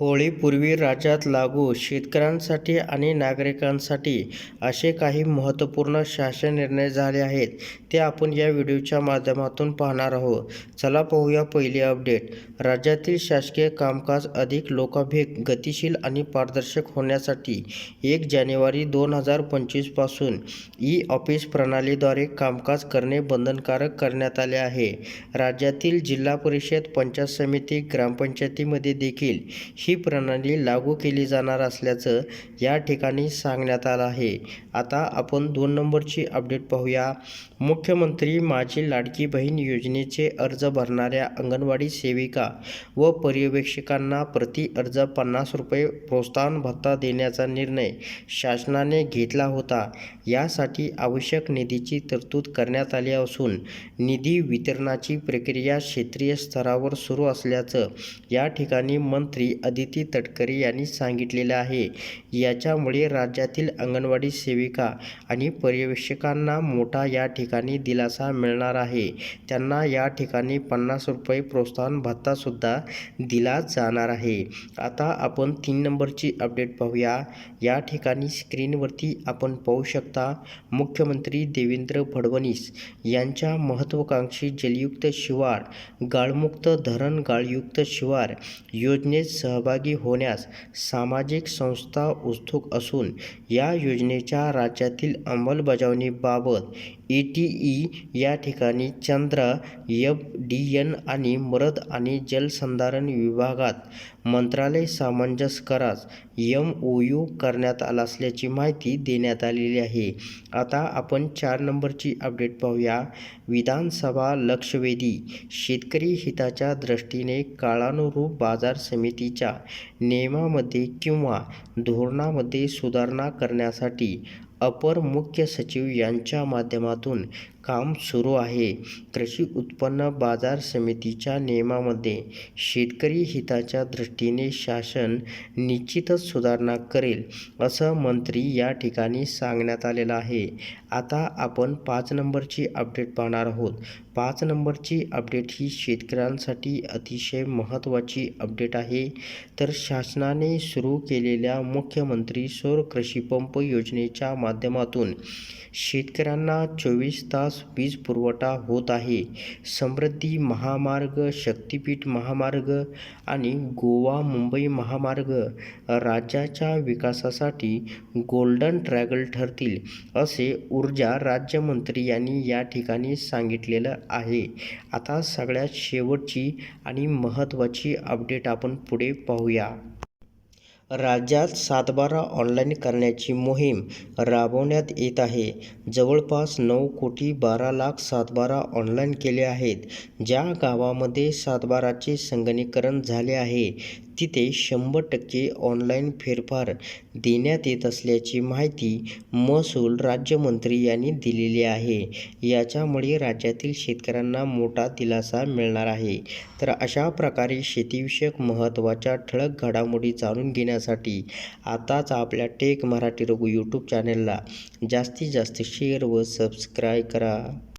होळीपूर्वी राज्यात लागू शेतकऱ्यांसाठी आणि नागरिकांसाठी असे काही महत्त्वपूर्ण शासन निर्णय झाले आहेत ते आपण या व्हिडिओच्या माध्यमातून पाहणार आहोत. चला पाहूया पहिली अपडेट. राज्यातील शासकीय कामकाज अधिक लोकाभिक गतिशील आणि पारदर्शक होण्यासाठी एक जानेवारी दोन हजार पंचवीसपासून ई ऑफिस प्रणालीद्वारे कामकाज करणे बंधनकारक करण्यात आले आहे. राज्यातील जिल्हा परिषद पंचायत समिती ग्रामपंचायतीमध्ये देखील ही प्रणाली लागू केली जाणार असल्याचं या ठिकाणी सांगण्यात आलं आहे. आता आपण दोन नंबरची अपडेट पाहूया. मुख्यमंत्री माझी लाडकी बहीण योजनेचे अर्ज भरणाऱ्या अंगणवाडी सेविका व पर्यवेक्षकांना प्रति अर्ज पन्नास रुपये प्रोत्साहन भत्ता देण्याचा निर्णय शासनाने घेतला होता. यासाठी आवश्यक निधीची तरतूद करण्यात आली असून निधी वितरणाची प्रक्रिया क्षेत्रीय स्तरावर सुरू असल्याचं या ठिकाणी मंत्री अदिती तटकरे यांनी सांगितलेलं आहे. याच्यामुळे राज्यातील अंगणवाडी सेविका आणि पर्यवेक्षकांना मोठा या ठिकाणी दिलासा मिळणार आहे. त्यांना या ठिकाणी पन्नास रुपये प्रोत्साहन भत्तासुद्धा दिला जाणार आहे. आता आपण तीन नंबरची अपडेट पाहूया. या ठिकाणी स्क्रीनवरती आपण पाहू शकता मुख्यमंत्री देवेंद्र फडणवीस यांच्या महत्त्वाकांक्षी जलयुक्त शिवार गाळमुक्त धरण गाळयुक्त शिवार योजनेत सहभाग सहभागी होण्यास सामाजिक संस्था उत्सुक असून या योजनेच्या राज्यातील अंमलबजावणीबाबत ए टी ई या ठिकाणी चंद्र एफ डी एन आणि मरद आणि जलसंधारण विभागात मंत्रालय सामंजस्य करार एम ओ यू करण्यात आला असल्याची माहिती देण्यात आलेली आहे. आता आपण चार नंबरची अपडेट पाहूया. विधानसभा लक्षवेधी शेतकरी हिताच्या दृष्टीने काळानुरूप बाजार समितीच्या नियमामध्ये किंवा धोरणामध्ये सुधारणा करण्यासाठी अपर मुख्य सचिव यांच्या माध्यमातून काम सुरू आहे. कृषी उत्पन्न बाजार समितीच्या नियमामध्ये शेतकरी हिताच्या दृष्टीने शासन निश्चितच सुधारणा करेल असं मंत्री या ठिकाणी सांगण्यात आलेलं आहे. आता आपण पाच नंबरची अपडेट पाहणार आहोत. पाच नंबरची अपडेट ही शेतकऱ्यांसाठी अतिशय महत्त्वाची अपडेट आहे. तर शासनाने सुरू केलेल्या मुख्यमंत्री सौर कृषी पंप योजनेच्या माध्यमातून शेतकऱ्यांना चोवीस तास वीज पुरवठा होत आहे. समृद्धी महामार्ग शक्तिपीठ महामार्ग आणि गोवा मुंबई महामार्ग राज्याच्या विकासासाठी गोल्डन ट्रॅगल ठरतील असे ऊर्जा राज्यमंत्री यांनी या ठिकाणी सांगितलेलं आहे. आता सगळ्यात शेवटची आणि महत्त्वाची अपडेट आपण पुढे पाहूया. राज्यात सातबारा ऑनलाईन करण्याची मोहीम राबवण्यात येत आहे. जवळपास नऊ कोटी बारा लाख सातबारा ऑनलाईन केले आहेत. ज्या गावामध्ये सातबाराचे संगणीकरण झाले आहे तिथे शंभर टक्के ऑनलाईन फेरफार देण्यात येत असल्याची माहिती महसूल राज्यमंत्री यांनी दिलेली आहे. याच्यामुळे राज्यातील शेतकऱ्यांना मोठा दिलासा मिळणार आहे. तर अशा प्रकारे शेतीविषयक महत्त्वाच्या ठळक घडामोडी जाणून घेण्यासाठी आताच आपल्या टेक मराठी रघु यूट्यूब चॅनलला जास्तीत जास्त शेअर व सबस्क्राईब करा.